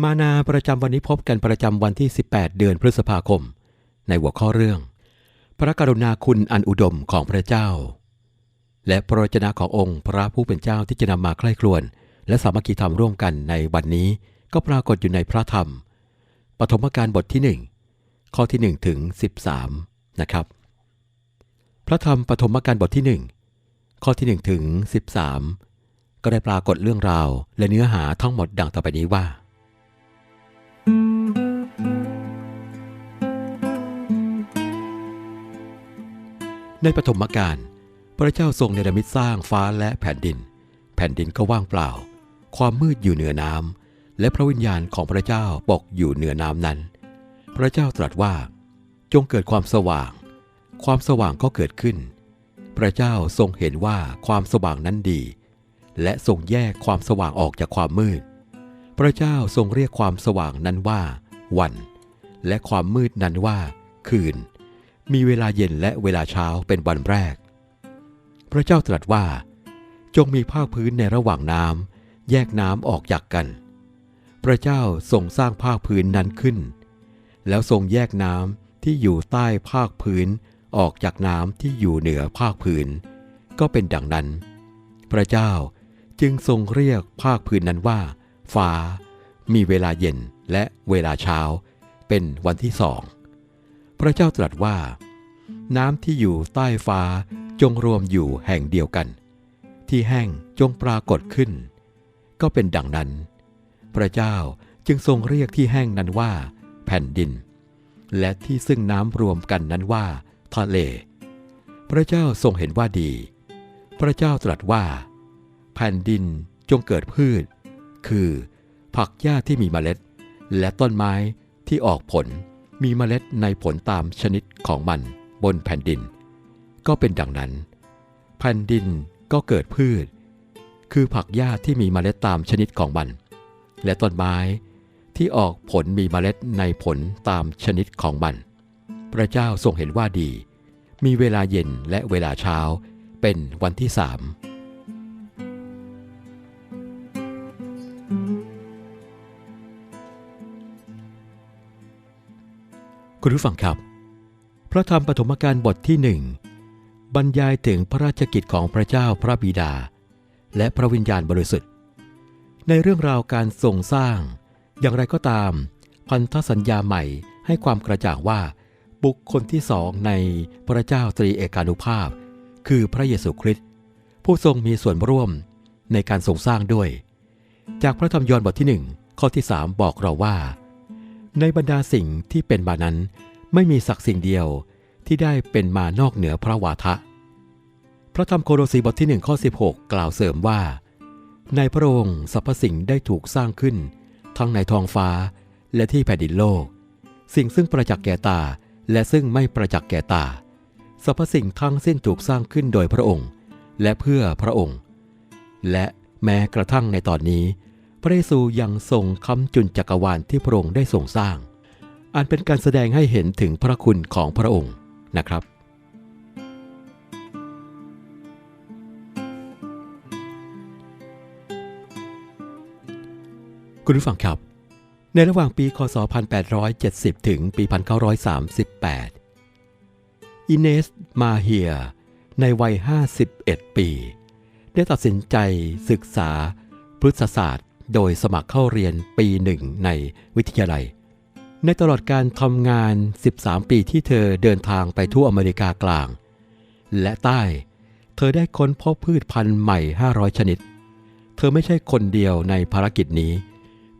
มานาประจำวันนี้พบกันประจำวันที่ 18 เดือนพฤษภาคม ในหัวข้อเรื่อง พระกรุณาคุณอันอุดมของพระเจ้า และพระวจนะขององค์พระผู้เป็นเจ้าที่จะนำมาใคร่ครวญและสามัคคีธรรมร่วมกันในวันนี้ก็ปรากฏอยู่ในพระธรรม ปฐมกาลบทที่หนึ่งข้อที่ 1 ถึง 13 นะครับ พระธรรมปฐมกาลบทที่ 1 ข้อที่ 1 ถึง 13 ก็ได้ปรากฏเรื่องราวและเนื้อหาทั้งหมดดังต่อไปนี้ว่า ในปฐมกาลพระเจ้าทรงเนรมิตสร้างฟ้าและแผ่นดิน แผ่นดินก็ว่างเปล่า ความมืดอยู่เหนือน้ำและพระวิญญาณของพระเจ้าปกอยู่เหนือน้ำนั้น พระเจ้าตรัสว่า จงเกิดความสว่าง ความสว่างก็เกิดขึ้น พระเจ้าทรงเห็นว่าความสว่างนั้นดี และทรงแยกความสว่างออกจากความมืด พระเจ้าทรงเรียกความสว่างนั้นว่า วัน และความมืดนั้นว่า คืน มีเวลาเย็นและเวลาเช้าเป็นวันแรก พระเจ้าตรัสว่า จงมีภาคพื้นในระหว่างน้ำแยกน้ำออกจากกัน พระเจ้าทรงสร้างภาคพื้นนั้นขึ้น แล้วทรงแยกน้ำที่อยู่ใต้ภาคพื้นออกจากน้ำที่อยู่เหนือภาคพื้น ก็เป็นดังนั้น พระเจ้าจึงทรงเรียกภาคพื้นนั้นว่า ฟ้า มีเวลาเย็นและเวลาเช้า เป็นวันที่สอง พระเจ้าตรัสว่า น้ำที่อยู่ใต้ฟ้าจงรวมอยู่แห่งเดียวกัน ที่แห้งจงปรากฏขึ้น ก็เป็นดังนั้น พระเจ้าจึงทรงเรียกที่แห้งนั้นว่า แผ่นดิน และที่ซึ่งน้ำรวมกันนั้นว่า ทะเล พระเจ้าทรงเห็นว่าดี พระเจ้าตรัสว่า แผ่นดินจงเกิดพืช คือ ผักหญ้าที่มีเมล็ด และต้นไม้ที่ออกผล มีเมล็ดในผลตามชนิดของมันบนแผ่นดิน ก็เป็นดังนั้น แผ่นดินก็เกิดพืช คือผักหญ้าที่มีเมล็ดตามชนิดของมัน และต้นไม้ที่ออกผลมีเมล็ดในผลตามชนิดของมัน พระเจ้าทรงเห็นว่าดี มีเวลาเย็นและเวลาเช้าเป็นวันที่สาม คุณผู้ฟังครับ พระธรรมปฐมกาลบทที่หนึ่งบรรยายถึงพระราชกิจของพระเจ้าพระบิดา และพระวิญญาณบริสุทธิ์ ในเรื่องราวการทรงสร้าง อย่างไรก็ตาม พันธสัญญาใหม่ให้ความกระจ่างว่า บุคคลที่สองในพระเจ้าตรีเอกานุภาพ คือพระเยซูคริสต์ผู้ทรงมีส่วนร่วมในการทรงสร้างด้วย จากพระธรรมยอห์นบทที่หนึ่งข้อที่สามบอกเราว่า ในบรรดาสิ่งที่เป็นมานั้น ไม่มีสักสิ่งเดียวที่ได้เป็นมานอกเหนือพระวาทะ พระธรรมโคโลสีบทที่หนึ่งข้อ16 กล่าวเสริมว่า ในพระองค์สรรพสิ่งได้ถูกสร้างขึ้น ทั้งในท้องฟ้าและที่แผ่นดินโลก สิ่งซึ่งประจักษ์แก่ตาและซึ่งไม่ประจักษ์แก่ตาสรรพสิ่งทั้งสิ้นถูกสร้างขึ้นโดยพระองค์ และเพื่อพระองค์ และแม้กระทั่งในตอนนี้ พระเยซูยังทรงคำจุนจักรวาลที่พระองค์ได้ทรงสร้าง อันเป็นการแสดงให้เห็นถึงพระคุณของพระองค์นะครับ คุณผู้ฟังครับ ในระหว่างปีคศ 1870 ถึงปี 1938 อินเนสมาเฮีย ในวัย 51 ปี ได้ตัดสินใจศึกษาพฤกษศาสตร์ โดยสมัครเข้าเรียนปีหนึ่งในวิทยาลัย ในตลอดการทำงาน 13 ปีที่เธอเดินทางไปทั่วอเมริกากลาง และใต้ เธอได้ค้นพบพืชพันธุ์ใหม่ 500 ชนิด เธอไม่ใช่คนเดียวในภารกิจนี้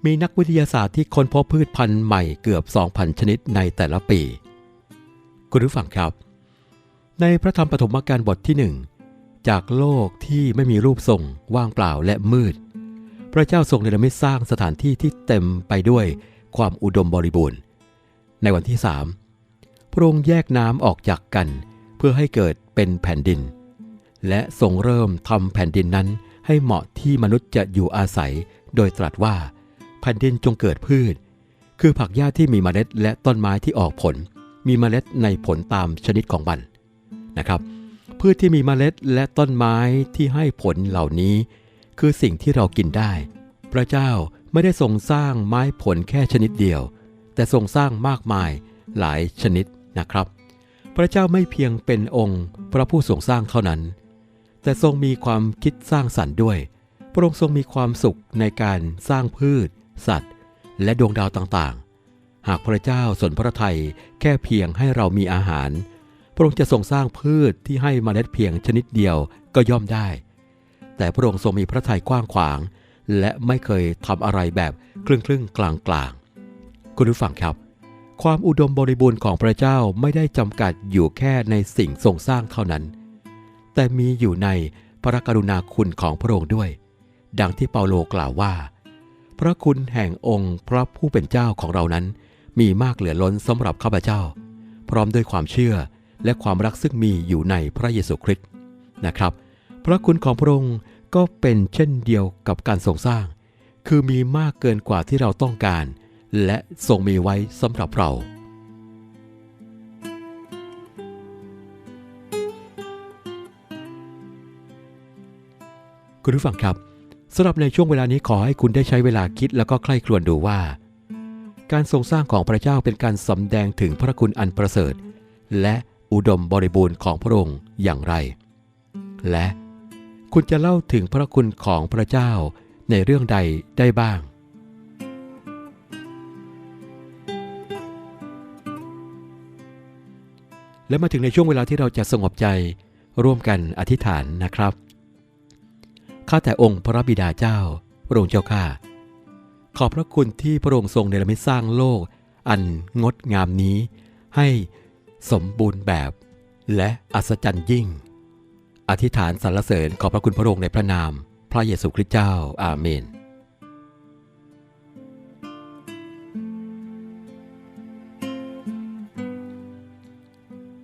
มีนักวิทยาศาสตร์ที่ค้นพบพืชพันธุ์ใหม่เกือบ 2,000 ชนิดในแต่ละปี คุณผู้ฟังครับ ในพระธรรมปฐมกาลบทที่หนึ่งจากโลกที่ไม่มีรูปทรงว่างเปล่าและมืด พระเจ้าทรงเนรมิตสร้างสถานที่ที่เต็มไปด้วยความอุดมบริบูรณ์ ในวันที่สามพระองค์แยกน้ำออกจากกัน เพื่อให้เกิดเป็นแผ่นดิน และทรงเริ่มทำแผ่นดินนั้นให้เหมาะที่มนุษย์จะอยู่อาศัย โดยตรัสว่า แผ่นดินจงเกิดพืช คือผักหญ้าที่มีเมล็ดและต้นไม้ที่ออกผล มีเมล็ดในผลตามชนิดของมันนะครับ พืชที่มีเมล็ดและต้นไม้ที่ให้ผลเหล่านี้ คือสิ่งที่เรากินได้ พระเจ้าไม่ได้ทรงสร้างไม้ผลแค่ชนิดเดียว แต่ทรงสร้างมากมายหลายชนิดนะครับ พระเจ้าไม่เพียงเป็นองค์พระผู้ทรงสร้างเท่านั้น แต่ทรงมีความคิดสร้างสรรค์ด้วย พระองค์ทรงมีความสุขในการสร้างพืช สัตว์ และดวงดาวต่างๆ หากพระเจ้าสนพระทัยแค่เพียงให้เรามีอาหาร พระองค์จะทรงสร้างพืชที่ให้เมล็ดเพียงชนิดเดียวก็ย่อมได้ แต่พระองค์ทรงมีพระทัยกว้างขวาง และไม่เคยทำอะไรแบบครึ่งครึ่งกลางกลางคุณผู้ฟังครับ ความอุดมบริบูรณ์ของพระเจ้าไม่ได้จำกัดอยู่แค่ในสิ่งทรงสร้างเท่านั้น แต่มีอยู่ในพระกรุณาคุณของพระองค์ด้วย ดังที่เปาโลกล่าวว่า พระคุณแห่งองค์พระผู้เป็นเจ้าของเรานั้น มีมากเหลือล้นสำหรับข้าพเจ้า พร้อมด้วยความเชื่อและความรักซึ่งมีอยู่ในพระเยซูคริสต์นะครับ พระคุณของพระองค์ก็เป็นเช่นเดียวกับการทรงสร้าง คือมีมากเกินกว่าที่เราต้องการ และทรงมีไว้สำหรับเรา คุณผู้ฟังครับสำหรับในช่วงเวลานี้ขอให้คุณได้ใช้เวลาคิดแล้วก็ใคร่ครวญดูว่า การทรงสร้างของพระเจ้าเป็นการสำแดงถึงพระคุณอันประเสริฐ และอุดมบริบูรณ์ของพระองค์อย่างไร และ คุณจะเล่าถึงพระคุณของพระเจ้าในเรื่องใดได้บ้าง และมาถึงในช่วงเวลาที่เราจะสงบใจร่วมกันอธิษฐานนะครับ ข้าแต่องค์พระบิดาเจ้าพระองค์เจ้าข้า ขอบพระคุณที่พระองค์ทรงเนรมิตสร้างโลก อันงดงามนี้ ให้สมบูรณ์แบบ และอัศจรรย์ยิ่ง อธิษฐานสรรเสริญขอบพระคุณพระองค์ในพระนาม พระเยซูคริสต์เจ้าอาเมน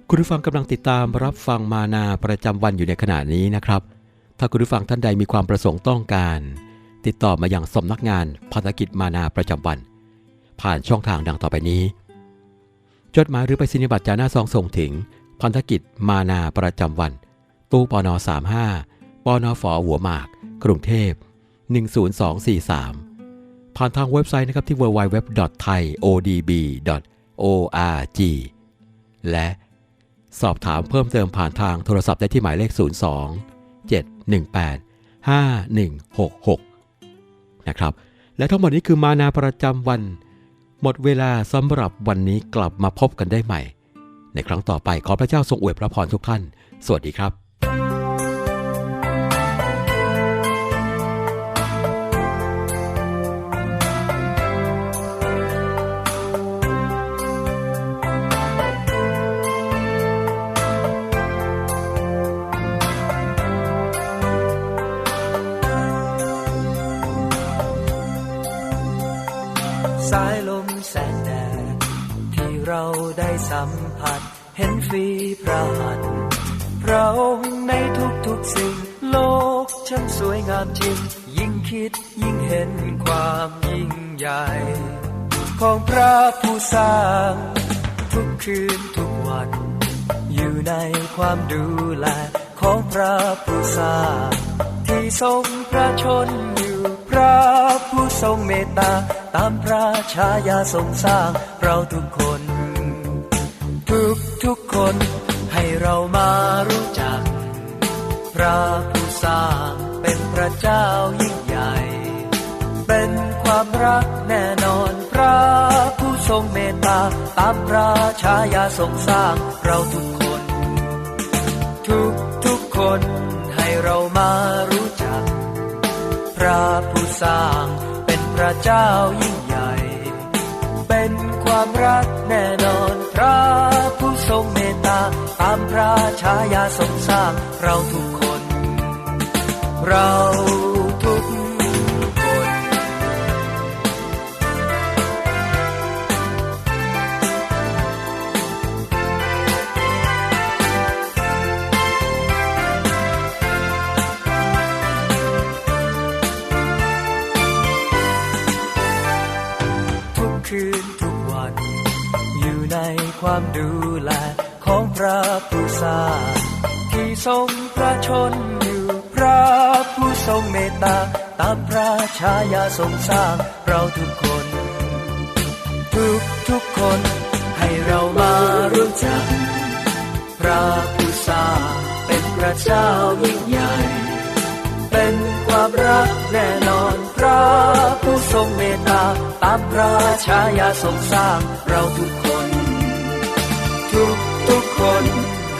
คุณผู้ฟังกำลังติดตามรับฟังมานาประจำวันอยู่ในขณะนี้นะครับ ถ้าคุณผู้ฟังท่านใดมีความประสงค์ต้องการ ติดต่อมาอย่างสำนักงานพันธกิจมานาประจำวัน ผ่านช่องทางดังต่อไปนี้ จดหมายหรือไปสินิบัตรจาหน้าซองส่งถึงพันธกิจมานาประจำวัน ตู้ปอนอ35ปอนอฝอหัวหมาก กรุงเทพ 10243 ผ่านทางเว็บไซต์นะครับที่ www.thaiodb.org และสอบถามเพิ่มเติมผ่านทางโทรศัพท์ได้ที่หมายเลข 02 718 5166 นะครับ และทั้งหมดนี้คือมานาประจำวัน หมดเวลาสำหรับวันนี้กลับมาพบกันได้ใหม่ ในครั้งต่อไปขอพระเจ้าทรงอวยพระพรทุกท่าน สวัสดีครับ สายลมแสงแดดที่เราได้สัมผัส เห็นฟรีพระหัตถ์พระองค์ในทุกๆสิ่ง โลกช่างสวยงามจริง ยิ่งคิดยิ่งเห็นความยิ่งใหญ่ ของพระผู้สร้าง ทุกคืนทุกวัน อยู่ในความดูแลของพระผู้สร้างที่ทรงพระชนอยู่ ระผู้ทรงเมตตา ตามพระชายาทรงสร้างเราทุกคน ทุกทุกคนให้เรามารู้จัก พระผู้สร้างเป็นพระเจ้ายิ่งใหญ่ เป็นความรักแน่นอน พระผู้ทรงเมตตา ตามพระชายาทรงสร้างเราทุกคน ทุกทุกคนให้เรามารู้จัก พระผู้สร้างเป็นพระเจ้ายิ่งใหญ่ เป็นความรักแน่นอนพระผู้ทรงเมตตา ตามพระชายาทรงสร้างเราทุกคน เรา ความดูแลของพระผู้สร้างที่ทรงพระชนอยู่พระผู้ทรงเมตตาตามพระชายาทรงสร้างเราทุกคน ทุกทุกคนให้เรามารู้จัก พระผู้สร้างเป็นพระเจ้ายิ่งใหญ่ เป็นความรักแน่นอนพระผู้ทรงเมตตาตามพระชายาทรงสร้างเราทุกคน ทุกทุกคน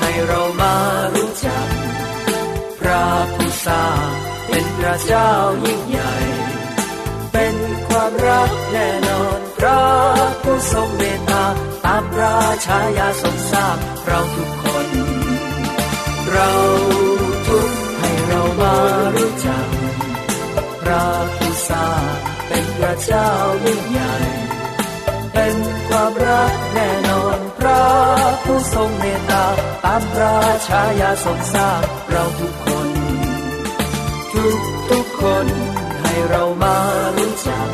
ให้เรามารู้จัก พระผู้สร้างเป็นพระเจ้ายิ่งใหญ่ เป็นความรักแน่นอน พระผู้ทรงเมตตาตามระชายาทรงสร้างเราทุกคน เราทุกให้เรามารู้จัก พระผู้สร้างเป็นพระเจ้ายิ่งใหญ่ เป็นความรักแน่น ชายาทรงสางเราทุกคน ทุกทุกคนให้เรามารู้จัก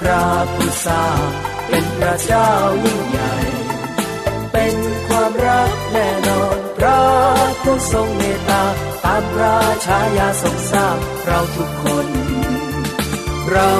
พระผู้สร้างเป็นพระเจ้ายิ่งใหญ่ เป็นความรักแน่นอนพระผู้ทรงเมตตาตามพระชายาทรงสร้างเราทุกคน เรา